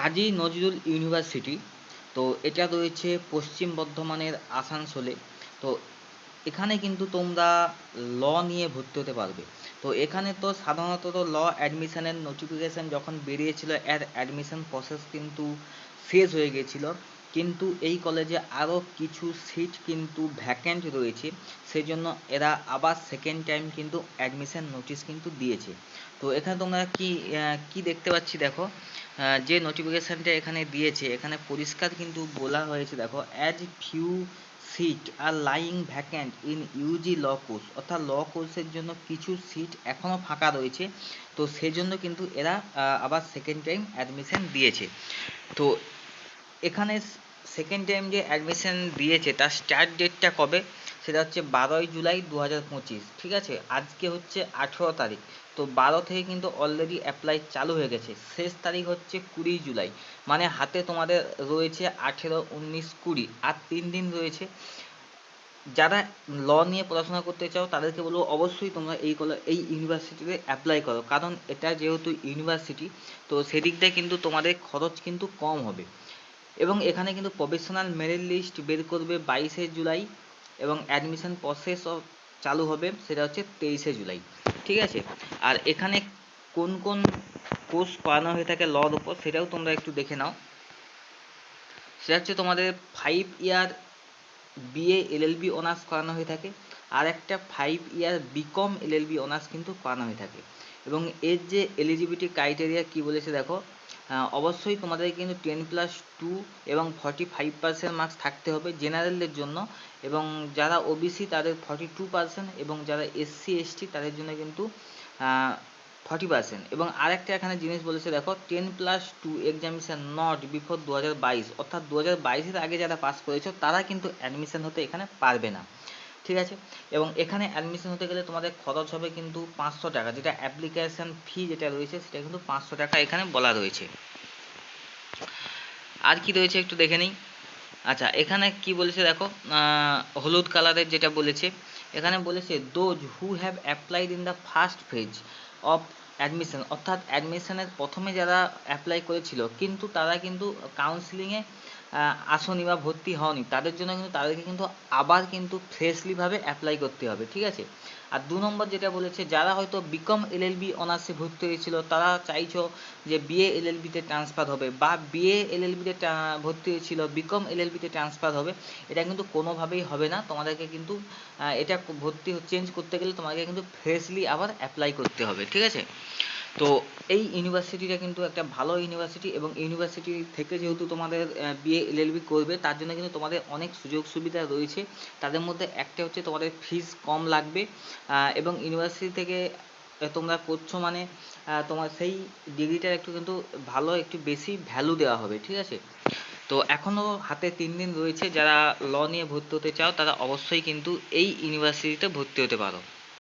Kazi Nazrul university. তো এটা রয়েছে পশ্চিম বর্ধমানের আসানসোলে। তো এখানে কিন্তু তোমরা ল নিয়ে ভর্তি হতে পারবে। তো এখানে তো সাধারণত তো ল অ্যাডমিশনের নোটিফিকেশান যখন বেরিয়েছিল, এর অ্যাডমিশন প্রসেস কিন্তু শেষ হয়ে গিয়েছিল। কিন্তু এই কলেজে আরও কিছু সিট কিন্তু ভ্যাকেন্ট রয়েছে। সেই জন্য এরা আবার সেকেন্ড টাইম কিন্তু অ্যাডমিশন নোটিশ কিন্তু দিয়েছে। তো এখানে তোমরা কি কি দেখতে পাচ্ছি দেখো? যে নোটিফিকেশানটা এখানে দিয়েছে, এখানে পরিষ্কার কিন্তু বলা হয়েছে দেখো as few seat are lying vacant in UG law course অর্থাৎ ল কোর্সের জন্য কিছু সিট এখনও ফাঁকা রয়েছে। তো সেজন্য কিন্তু এরা আবার সেকেন্ড টাইম অ্যাডমিশন দিয়েছে। তো এখানে সেকেন্ড টাইম যে অ্যাডমিশন দিয়েছে, তার স্টার্ট ডেটটা কবে? সেটা হচ্ছে বারোই জুলাই দু হাজার পঁচিশ, ঠিক আছে? আজকে হচ্ছে আঠেরো তারিখ। তো বারো থেকে কিন্তু অলরেডি অ্যাপ্লাই চালু হয়ে গেছে। শেষ তারিখ হচ্ছে কুড়ি জুলাই। মানে হাতে তোমাদের রয়েছে আঠেরো, উনিশ, কুড়ি। আর তিন দিন রয়েছে। যারা ল নিয়ে পড়াশোনা করতে চাও, তাদেরকে বলব অবশ্যই তোমরা এই এই ইউনিভার্সিটিতে অ্যাপ্লাই করো। কারণ এটা যেহেতু ইউনিভার্সিটি তো সেদিক দিয়ে কিন্তু তোমাদের খরচ কিন্তু কম হবে। এবং এখানে কিন্তু প্রফেশনাল মেরিট লিস্ট বের করবে বাইশে জুলাই এবং অ্যাডমিশন প্রসেসও চালু হবে, সেটা হচ্ছে তেইশে জুলাই। ঠিক আছে? আর এখানে কোন কোন কোর্স করানো হয়ে থাকে লর উপর, সেটাও তোমরা একটু দেখে নাও। সেটা হচ্ছে তোমাদের five year BA LLB honours করানো হয়ে থাকে, আর একটা five year BCom LLB honours কিন্তু করানো হয়ে থাকে। এবং এর যে এলিজিবিলিটি ক্রাইটেরিয়া কি বলেছে দেখো অবশ্যই তোমাদের কিন্তু টেন প্লাস টু এবং ফর্টি ফাইভ পার্সেন্ট মার্কস থাকতে হবে জেনারেলদের জন্য। এবং যারা ওবিসি তাদের ফর্টি টু পার্সেন্ট এবং যারা এসসি এসটি তাদের জন্য কিন্তু ফর্টি পার্সেন্ট এবং আরেকটা এখানে জিনিস বলেছে, দেখো ten plus two examination not before দু হাজার বাইশ। অর্থাৎ দু হাজার বাইশের আগে যারা পাস করেছ, তারা কিন্তু অ্যাডমিশন হতে এখানে পারবে না। ঠিক আছে? এবং এখানে অ্যাডমিশন হতে গেলে তোমাদের খরচ হবে কিন্তু পাঁচশো টাকা, যেটা অ্যাপ্লিকেশন ফি যেটা রয়েছে, সেটা কিন্তু পাঁচশো টাকা এখানে বলা রয়েছে। আর কি রয়েছে একটু দেখে নিই? আচ্ছা এখানে কি বলেছে দেখো? হলুদ কালারের যেটা বলেছে, এখানে বলেছে those who have applied in the first phase of admission অর্থাৎ অ্যাডমিশনের প্রথমে যারা অ্যাপ্লাই করেছিল, কিন্তু তারা কিন্তু কাউন্সিলিংয়ে আসনি বা ভর্তি হওনি, তাদের জন্য কিন্তু তাদেরকে কিন্তু আবার কিন্তু ফ্রেশলিভাবে অ্যাপ্লাই করতে হবে, ঠিক আছে? আর দু নম্বর যেটা বলেছে, যারা হয়তো বিকম এলএলবি অনার্সে ভর্তি হয়েছিল, তারা চাইছো যে বিএ এলএলবিতে ট্রান্সফার হবে বা বিএ এলএলবিতে ভর্তি হয়েছিল বিকম এলএলবিতে ট্রান্সফার হবে, এটা কিন্তু কোনোভাবেই হবে না। তোমাদেরকে কিন্তু এটা ভর্তি চেঞ্জ করতে গেলে তোমাকে কিন্তু ফ্রেশলি আবার অ্যাপ্লাই করতে হবে, ঠিক আছে? তো এই ইউনিভার্সিটিটা কিন্তু একটা ভালো ইউনিভার্সিটি এবং ইউনিভার্সিটি থেকে যেহেতু তোমাদের বিএ এলএলবি করবে, তার জন্য কিন্তু তোমাদের অনেক সুযোগ সুবিধা রয়েছে। তাদের মধ্যে একটা হচ্ছে তোমাদের ফিস কম লাগবে এবং ইউনিভার্সিটি থেকে তোমরা করছ মানে তোমার সেই ডিগ্রিটার একটু কিন্তু ভালো, একটু বেশি ভ্যালু দেওয়া হবে, ঠিক আছে? তো এখনও হাতে তিন দিন রয়েছে, যারা ল নিয়ে ভর্তি হতে চাও, তারা অবশ্যই কিন্তু এই ইউনিভার্সিটিতে ভর্তি হতে পারো।